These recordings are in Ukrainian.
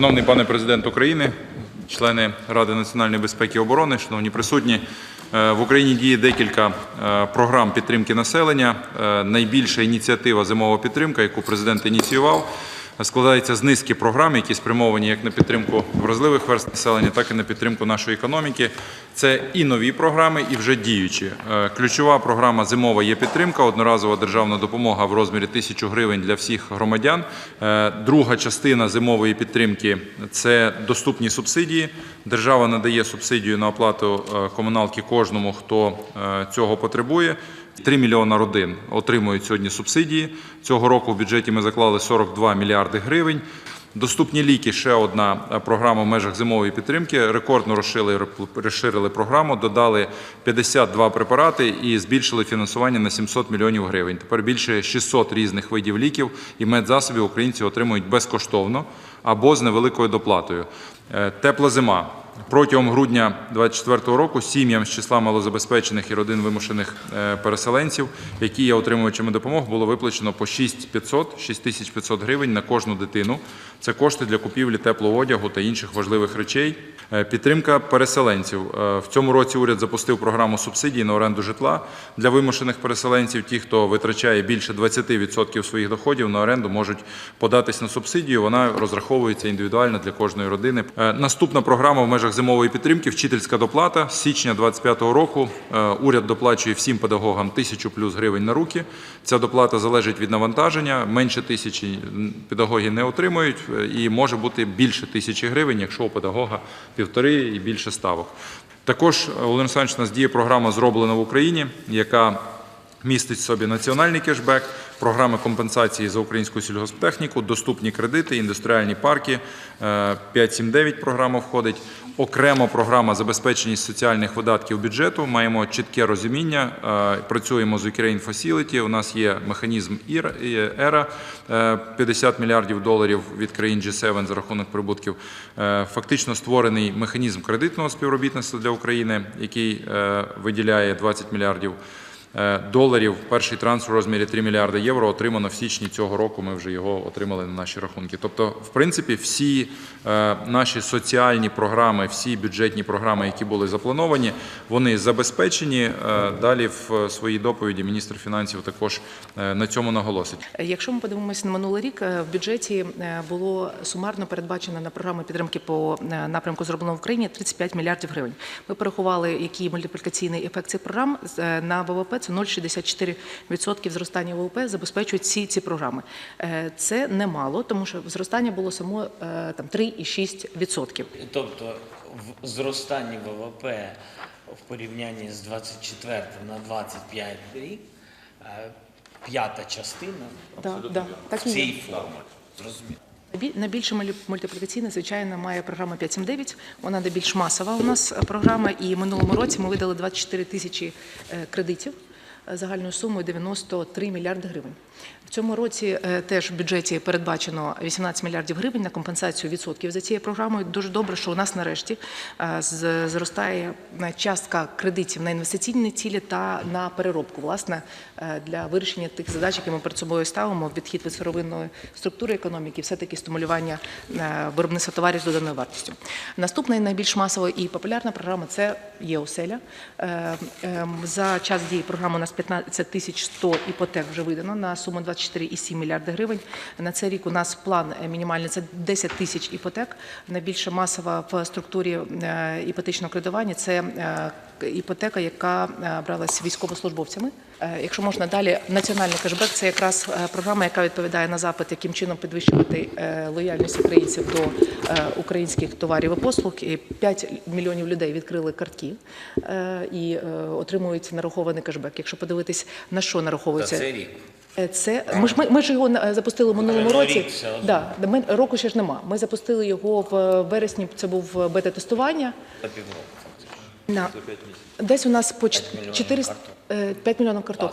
Шановний пане президент України, члени Ради національної безпеки і оборони, шановні присутні, е, в Україні діє декілька е, програм підтримки населення. Е, Найбільша ініціатива зимова підтримка, яку президент ініціював, складається з низки програм, які спрямовані як на підтримку вразливих верст населення, так і на підтримку нашої економіки. Це і нові програми, і вже діючі. Е, Ключова програма зимова є підтримка, одноразова державна допомога в розмірі тисячу гривень для всіх громадян. Е, Друга частина зимової підтримки це доступні субсидії. Держава надає субсидію на оплату е, комуналки кожному, хто цього потребує. 3 мільйона родин отримують сьогодні субсидії. Цього року в бюджеті ми заклали 42 мільярди гривень. Доступні ліки ще одна е, програма в межах зимової підтримки. Рекордно розширили, розширили програму, додали 52 препарати і збільшили фінансування на 700 мільйонів гривень. Тепер більше 600 різних видів ліків і медзасобів українці отримують безкоштовно або з невеликою доплатою. Е, Тепла зима. Протягом грудня 2024 року сім'ям з числа малозабезпечених і родин вимушених е, переселенців, які є отримувачами допомог, було виплачено по 6500 6500 гривень на кожну дитину. Це кошти для купівлі теплого одягу та інших важливих речей. Е, Підтримка переселенців. Е, В цьому році уряд запустив програму субсидій на оренду житла для вимушених переселенців. Ті, хто витрачає більше 20% своїх доходів на оренду, можуть податись на субсидію. Вона розраховується індивідуально для кожної родини. Наступна програма в межах зимової підтримки вчительська доплата. З січня 2025 року е, уряд доплачує всім педагогам тисячу плюс гривень на руки. Ця доплата залежить від навантаження. Менше тисячі педагоги не отримують, е, і може бути більше тисячі гривень, якщо у педагога півтори і більше ставок. Також Олександрович, у нас діє програма зроблена в Україні, яка містить в собі національний кешбек, програми компенсації за українську сільгосптехніку, доступні кредити, індустріальні парки. Е, 579 програма входить. Окрема програма забезпеченість соціальних видатків бюджету. Маємо чітке розуміння. е, Працюємо з Ukraine Facility. У нас є механізм ЕРА е, 50 мільярдів доларів від країн G7 за рахунок прибутків. Е, Фактично створений механізм кредитного співробітництва для України, який е, виділяє 20 мільярдів е, доларів. Перший трансфер у розмірі 3 мільярди євро отримано в січні цього року. Ми вже його отримали на наші рахунки. Тобто, в принципі, всі е, наші соціальні програми, всі бюджетні програми, які були заплановані, вони забезпечені. Е, Далі в своїй доповіді міністр фінансів також е, на цьому наголосить. Якщо ми подивимося на минулий рік, е, в бюджеті е, було сумарно передбачено на програми підтримки по е, напрямку зроблено в Україні 35 мільярдів гривень. Ми порахували, який мультиплікаційний ефект цих програм Е, на ВВП. Це 0,64% зростання ВВП забезпечують всі ці програми. Е, Це немало, тому що зростання було само е, там 3,6%. Тобто в зростанні ВВП в порівнянні з 24 на 25 рік е, п'ята частина Да, да, так в цій формі. Зрозуміло. Найбільше мультиплікаційна, звичайно, має програма 579. Вона найбільш масова у нас програма. І минулому році ми видали 24 тисячі кредитів загальною сумою 93 мільярди гривень. В цьому році е, теж в бюджеті передбачено 18 мільярдів гривень на компенсацію відсотків за цією програмою. Дуже добре, що у нас нарешті е, зростає е, частка кредитів на інвестиційні цілі та на переробку, власне, для вирішення тих задач, які ми перед собою ставимо, відхід від сировинної структури економіки, все-таки стимулювання е, виробництва товарів з доданою вартістю. Наступна і найбільш масова і популярна програма це є оселя. Ем, За час дії програми у нас 15 тисяч 100 іпотек вже видано на суму 24,7 мільярди гривень. На цей рік у нас план е, мінімальний це 10 тисяч іпотек. Найбільша масова в структурі е, іпотечного кредитування це е, іпотека, яка е, бралась військовослужбовцями. Е, Якщо можна далі, національний кешбек це якраз е, програма, яка відповідає на запит, яким чином підвищувати лояльність українців до українських товарів і послуг. І 5 мільйонів людей відкрили картки і отримують нарахований кешбек. Якщо подивитись на що Та нараховується це рік. Е, Це ми ж ми, ми ж його запустили в минулому році. рік. Да, ми року ще ж нема. Ми запустили його в вересні. Це був бета-тестування. Та півроку. На десь у нас по П'ять мільйонів 400, карток. 5 мільйонів карток.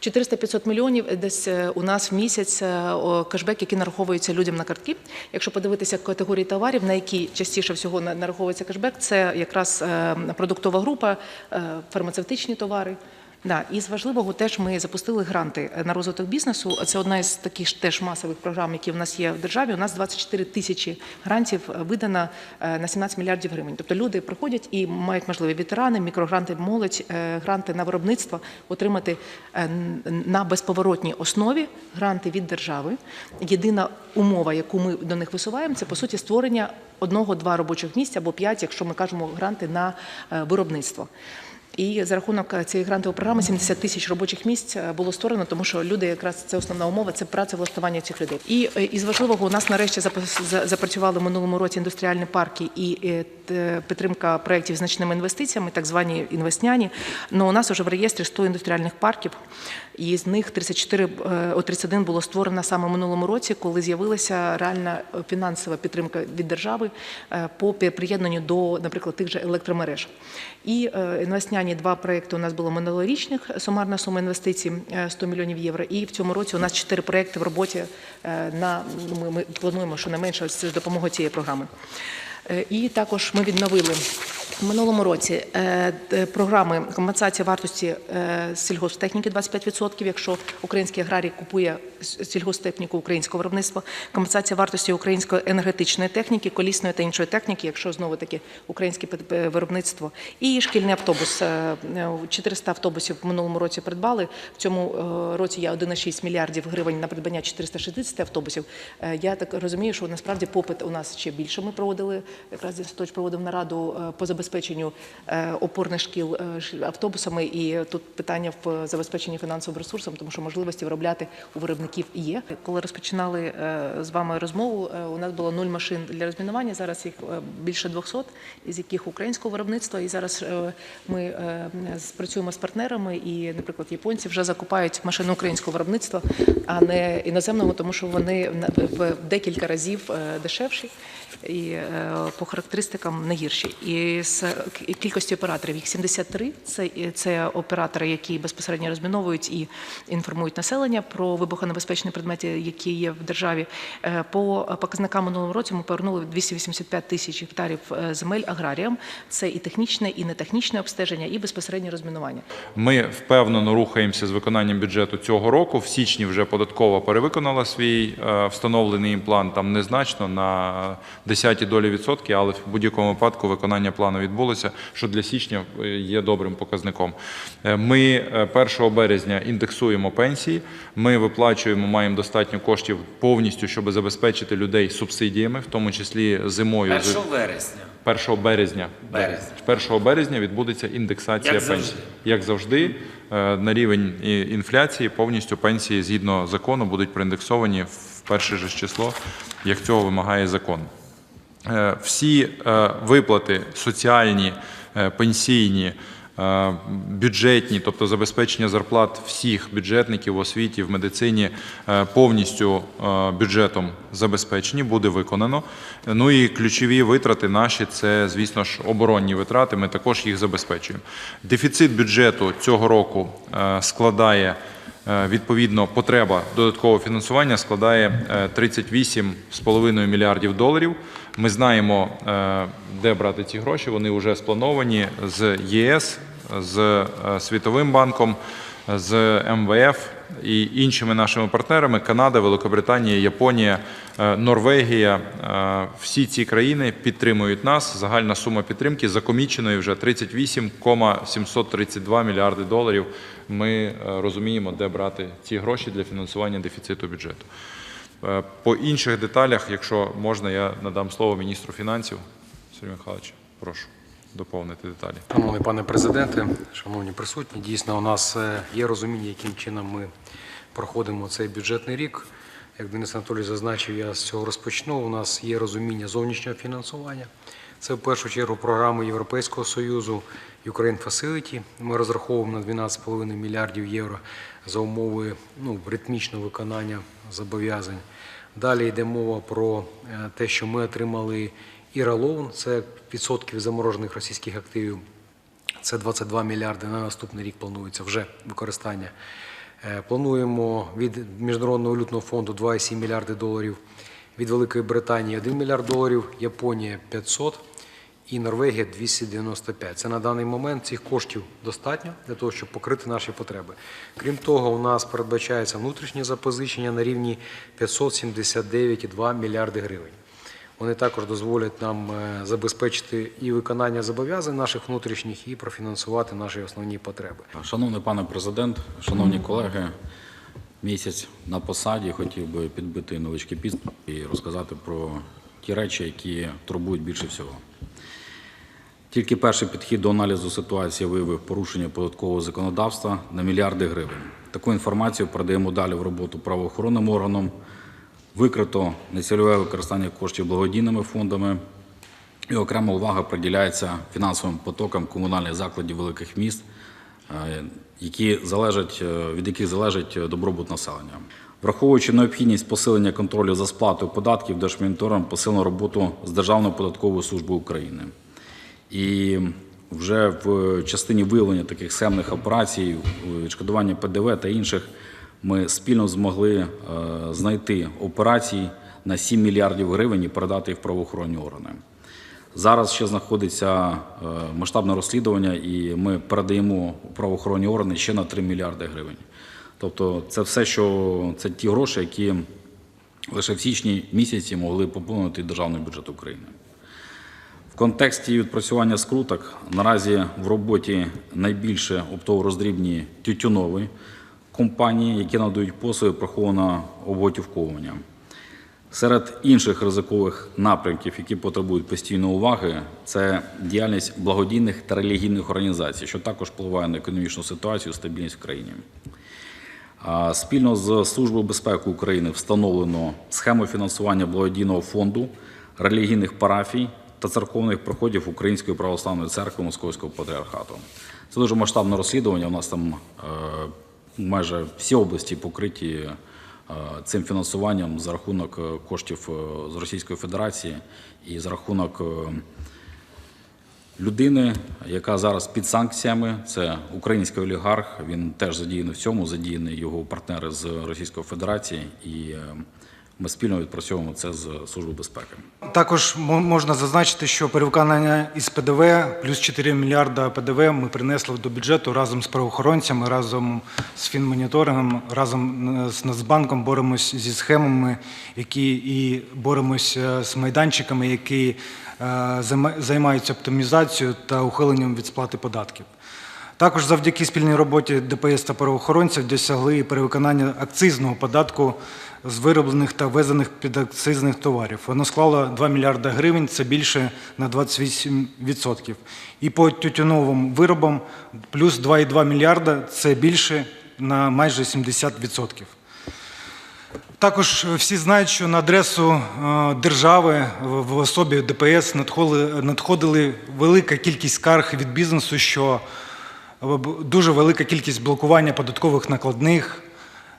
400-500 мільйонів е, десь е, у нас в місяць е, кешбек, який нараховується людям на картки. Якщо подивитися категорії товарів, на які частіше всього на- нараховується кешбек, це якраз е, продуктова група, е, фармацевтичні товари. Да, і з важливого теж ми запустили гранти на розвиток бізнесу. Це одна із таких теж масових програм, які в нас є в державі. У нас 24 тисячі грантів е, видано е, на 17 мільярдів гривень. Тобто люди приходять і мають можливість ветерани, мікрогранти молодь, е, гранти на виробництво отримати е, на безповоротній основі гранти від держави. Єдина умова, яку ми до них висуваємо, це по суті створення одного-два робочих місця або п'ять, якщо ми кажемо гранти на е, виробництво. І за рахунок е, цієї грантової програми 70 тисяч робочих місць е, було створено, тому що люди якраз це основна умова, це працевлаштування цих людей. І е, із важливого у нас нарешті запрацювали в минулому році індустріальні парки і підтримка проєктів значними інвестиціями, так звані інвестняні. Ну у нас вже в реєстрі 100 індустріальних парків, і з них 34, е, о, 31 було створено саме в минулому році, коли з'явилася реальна фінансова підтримка від держави по приєднанню до, наприклад, тих же електромереж. І е, інвестняні два проекти у нас було минулорічних, сумарна сума інвестицій е, 100 мільйонів євро. І в цьому році у нас чотири проекти в роботі е, на ми, ми плануємо, що не менше з допомогою цієї програми. Е, І також ми відновили в минулому році е, програми компенсації вартості е, сільгосптехніки 25%, якщо український аграрій купує сільгосптехніку українського виробництва, компенсація вартості української енергетичної техніки, колісної та іншої техніки, якщо знову таки українське е, виробництво, і шкільний автобус. Е, е, 400 автобусів в минулому році придбали. В цьому році є 1,6 мільярдів гривень на придбання 460 автобусів. Я так розумію, що насправді попит у нас ще більше. Ми проводили якраз Дінстович проводив нараду по забезпеченню е, опорних шкіл е, автобусами. І тут питання в забезпеченні фінансовим ресурсом, тому що можливості виробляти у виробників є. Коли розпочинали е, з вами розмову, е, у нас було нуль машин для розмінування. Зараз їх е, більше 200, із яких українського виробництва. І зараз е, ми е, спрацюємо з партнерами. І, наприклад, японці вже закупають машини українського виробництва, а не іноземного, тому що вони в декілька разів е, дешевші і е, по характеристикам не гірші. І з кількості операторів їх 73. Це, це оператори, які безпосередньо розміновують і інформують населення про вибухонебезпечні предмети, які є в державі. Е, По показникам минулого році ми повернули 285 тисяч гектарів е, земель аграріям. Це і технічне, і нетехнічне обстеження, і безпосереднє розмінування. Ми впевнено рухаємося з виконанням бюджету цього року. В січні вже податкова перевиконала свій встановлений їм план там незначно на десяті долі відсотки, але в будь-якому випадку виконання плану відбулося, що для січня е, є добрим показником. Е, Ми е, 1 березня індексуємо пенсії. Ми виплачуємо, маємо достатньо коштів повністю, щоб забезпечити людей субсидіями, в тому числі зимою. 1 вересня. 1 березня. Березня. 1 березня відбудеться індексація Як пенсій. завжди. Як завжди, е, на рівень інфляції повністю пенсії згідно закону будуть проіндексовані в перше ж число, як цього вимагає закон. Е, Всі е, виплати соціальні, е, пенсійні, бюджетні, тобто забезпечення зарплат всіх бюджетників в освіті, в медицині повністю бюджетом забезпечені, буде виконано. Ну і ключові витрати наші це, звісно ж, оборонні витрати. Ми також їх забезпечуємо. Дефіцит бюджету цього року складає. Відповідно, потреба додаткового фінансування складає е, 38,5 мільярдів доларів. Ми знаємо, е, де брати ці гроші. Вони вже сплановані з ЄС, з е, Світовим банком, з МВФ і іншими нашими партнерами Канада, Великобританія, Японія, е, Норвегія. Всі ці країни підтримують нас. Загальна сума підтримки закоміченої вже 38,732 мільярди доларів. Ми розуміємо, де брати ці гроші для фінансування дефіциту бюджету. Е, По інших деталях, якщо можна, я надам слово міністру фінансів. Сергій Михайлович, прошу доповнити деталі. Шановний пане президенте, шановні присутні, дійсно у нас е, є розуміння, яким чином ми проходимо цей бюджетний рік. Як Денис Анатолійович зазначив, я з цього розпочну. У нас є розуміння зовнішнього фінансування. Це в першу чергу програми Європейського Союзу Ukraine Facility. Ми розраховуємо на 12,5 мільярдів євро за умови ну, ритмічного виконання зобов'язань. Далі йде мова про е, те, що ми отримали Іралоун, це відсотків заморожених російських активів. Це 22 мільярди. На наступний рік планується вже використання. Е, Плануємо від Міжнародного валютного фонду 2,7 мільярди доларів, від Великої Британії 1 мільярд доларів, Японія 500 і Норвегія 295. Це на даний момент цих коштів достатньо для того, щоб покрити наші потреби. Крім того, у нас передбачається внутрішнє запозичення на рівні 579,2 мільярди гривень. Вони також дозволять нам е, забезпечити і виконання зобов'язань наших внутрішніх, і профінансувати наші основні потреби. Шановний пане президент, шановні колеги, місяць на посаді хотів би підбити невеличкий підсумок і розказати про ті речі, які турбують більше всього. Тільки перший підхід до аналізу ситуації виявив порушення податкового законодавства на мільярди гривень. Таку інформацію передаємо далі в роботу правоохоронним органам. Викрито нецільове використання коштів благодійними фондами, і окрема увага приділяється фінансовим потокам комунальних закладів великих міст, е, які залежать, е, від яких залежить е, добробут населення. Враховуючи необхідність посилення контролю за сплатою податків, Держмонітором посилено роботу з Державною податковою службою України. І вже в частині виявлення таких семних операцій, відшкодування ПДВ та інших, ми спільно змогли е, знайти операції на 7 мільярдів гривень і передати їх в правоохоронні органи. Зараз ще знаходиться е, масштабне розслідування, і ми передаємо правоохоронні органи ще на 3 мільярди гривень. Тобто, це все, що це ті гроші, які лише в січні місяці могли поповнити державний бюджет України. В контексті відпрацювання скруток наразі в роботі найбільше оптово-роздрібні тютюнові компанії, які надають послуги прихованого обготівковування. Серед інших ризикових напрямків, які потребують постійної уваги, це діяльність благодійних та релігійних організацій, що також впливає на економічну ситуацію стабільність в країні. Спільно з Службою безпеки України встановлено схему фінансування благодійного фонду, релігійних парафій та церковних проходів Української православної церкви Московського патріархату. Це дуже масштабне розслідування. У нас там е, майже всі області покриті цим фінансуванням за рахунок е, коштів е, з Російської Федерації і за рахунок е, людини, яка зараз під санкціями, це український олігарх. Він теж задіяний в цьому, задіяний його партнери з Російської Федерації, і е, ми спільно відпрацьовуємо це з Службою безпеки. Також мо- можна зазначити, що перевиконання із ПДВ плюс 4 мільярда ПДВ ми принесли до бюджету разом з правоохоронцями, разом з фінмоніторингом, разом е, з Нацбанком боремось зі схемами, які і боремось е, з майданчиками, які е, займаються оптимізацією та ухиленням від сплати податків. Також завдяки спільній роботі ДПС та правоохоронців досягли перевиконання акцизного податку з вироблених та ввезених підакцизних товарів. Воно склало 2 мільярда гривень, це більше на 28%. І по тютюновим виробам плюс 2,2 мільярда, це більше на майже 70%. Також всі знають, що на адресу е, держави в особі ДПС надходили, велика кількість скарг від бізнесу, що дуже велика кількість блокування податкових накладних,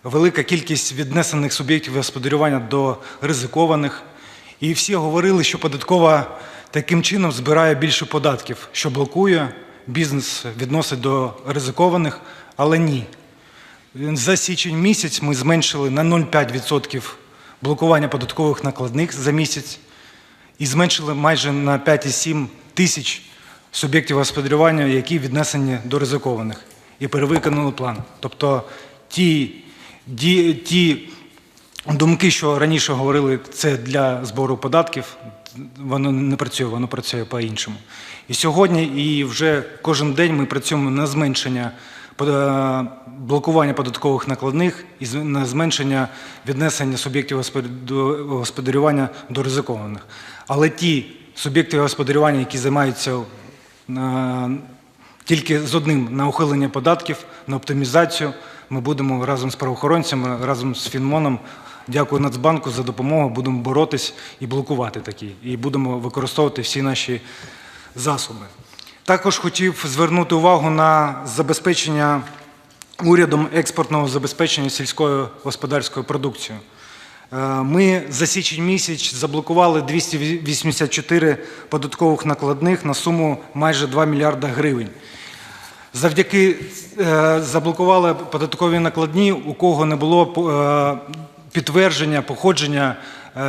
велика кількість віднесених суб'єктів господарювання до ризикованих. І всі говорили, що податкова таким чином збирає більше податків, що блокує, бізнес відносить до ризикованих, але ні. За січень місяць ми зменшили на 0,5% блокування податкових накладних за місяць і зменшили майже на 5,7 тисяч суб'єктів господарювання, які віднесені до ризикованих, і перевиконали план. Тобто ті, ді, ті думки, що раніше говорили, це для збору податків, воно не працює, воно працює по-іншому. І сьогодні, і вже кожен день ми працюємо на зменшення блокування податкових накладних і на зменшення віднесення суб'єктів господарю- господарювання до ризикованих. Але ті суб'єкти господарювання, які займаються тільки з одним на ухилення податків, на оптимізацію. Ми будемо разом з правоохоронцями, разом з Фінмоном. Дякую Нацбанку за допомогу. Будемо боротись і блокувати такі. І будемо використовувати всі наші засоби. Також хотів звернути увагу на забезпечення урядом експортного забезпечення сільської господарської продукції. Е, Ми за січень місяць заблокували 284 податкових накладних на суму майже 2 мільярда гривень. Завдяки е, заблокували податкові накладні, у кого не було е, підтвердження походження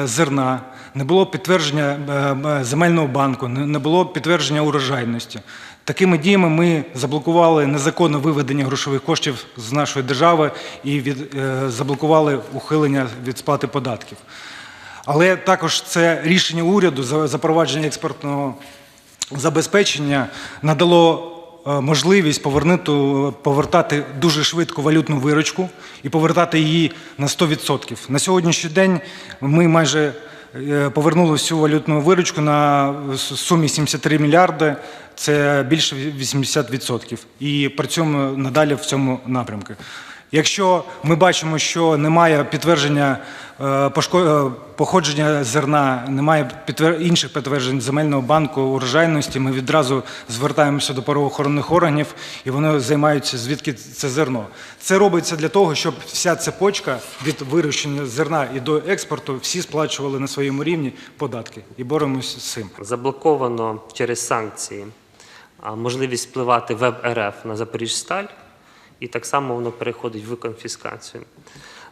зерна, не було підтвердження земельного банку, не було підтвердження урожайності. Такими діями ми заблокували незаконне виведення грошових коштів з нашої держави і від, е, заблокували ухилення від сплати податків. Але також це рішення уряду за запровадження експортного забезпечення надало е, можливість повернути, повертати дуже швидко валютну виручку і повертати її на 100%. На сьогоднішній день ми майже повернули всю валютну виручку на сумі 73 мільярди, це більше 80%. І працюємо надалі в цьому напрямку. Якщо ми бачимо, що немає підтвердження е, е, походження зерна, немає інших підтверджень земельного банку урожайності, ми відразу звертаємося до правоохоронних органів і вони займаються звідки це зерно. Це робиться для того, щоб вся цепочка від вирощення зерна і до експорту всі сплачували на своєму рівні податки і боремося з цим. заблоковано через санкції можливість впливати в РФ на Запоріжсталь, і так само воно переходить в конфіскацію.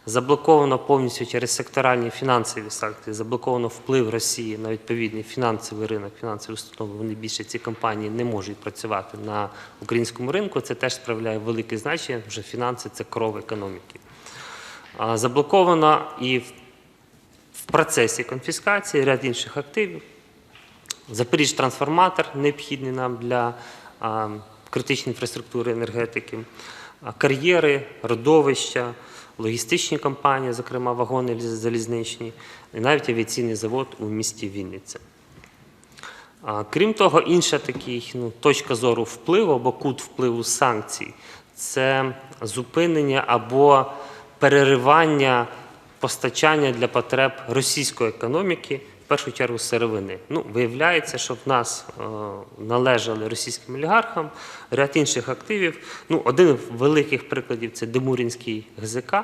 Заблоковано повністю через секторальні фінансові санкції, заблоковано вплив Росії на відповідний фінансовий ринок, фінансові установи. Вони більше ці компанії не можуть працювати на українському ринку. Це теж справляє велике значення, тому що фінанси це кров економіки. Заблоковано і в процесі конфіскації ряд інших активів. Запоріжтрансформатор необхідний нам для критичної інфраструктури енергетики, кар'єри, родовища, логістичні компанії, зокрема вагони залізничні, і навіть авіаційний завод у місті Вінниця. Крім того, інша такий, ну, точка зору впливу або кут впливу санкцій це зупинення або переривання постачання для потреб російської економіки, в першу чергу сировини. Ну, виявляється, що в нас е, належали російським олігархам ряд інших активів. Ну, один з великих прикладів це Демурінський ГЗК,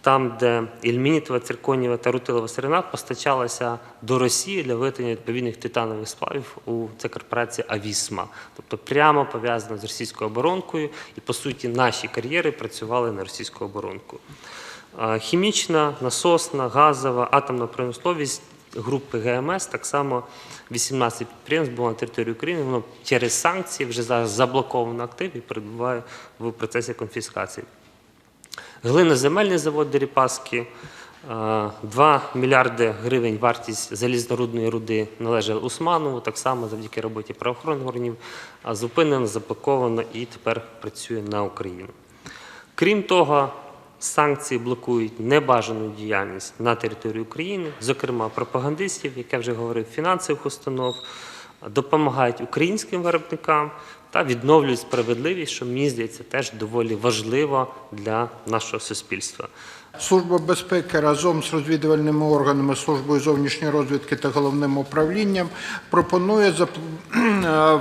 там, де ільмінітова, цирконієва та рутилова сирена постачалася до Росії для виготовлення відповідних титанових сплавів у це корпорація Авісма, тобто прямо пов'язана з російською оборонкою, і по суті наші кар'єри працювали на російську оборонку. Хімічна, насосна, газова, атомна промисловість групи ГМС так само 18 підприємств було на території України. Воно через санкції вже зараз заблоковано актив і перебуває в процесі конфіскації. Глиноземельний завод Дерипаски, 2 мільярди гривень вартість залізнорудної руди належала Усманову, так само завдяки роботі правоохоронних органів, зупинено, заблоковано і тепер працює на Україну. Крім того, санкції блокують небажану діяльність на території України, зокрема пропагандистів, як я вже говорив, фінансових установ, допомагають українським виробникам та відновлюють справедливість, що мені здається теж доволі важливо для нашого суспільства. Служба безпеки разом з розвідувальними органами, службою зовнішньої розвідки та головним управлінням пропонує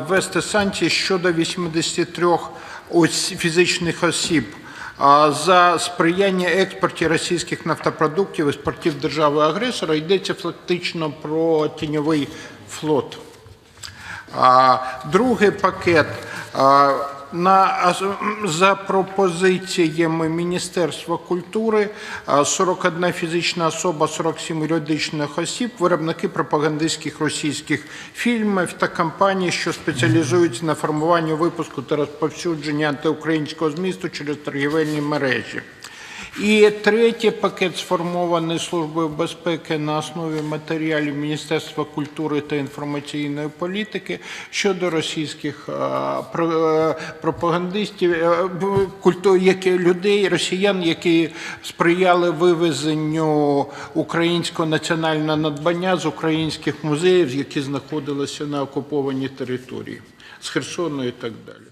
ввести санкції щодо 83 ось- фізичних осіб за сприяння експорті російських нафтопродуктів із портів держави-агресора. Йдеться фактично про тіньовий флот. Другий пакет на, за пропозиціями Міністерства культури а, 41 фізична особа, 47 юридичних осіб, виробники пропагандистських російських фільмів та компаній, що спеціалізуються на формуванні випуску та розповсюдженні антиукраїнського змісту через торгівельні мережі. І третій пакет сформований Службою безпеки на основі матеріалів Міністерства культури та інформаційної політики щодо російських е, е, пропагандистів, е, які людей, росіян, які сприяли вивезенню українського національного надбання з українських музеїв, які знаходилися на окупованій території з Херсону і так далі.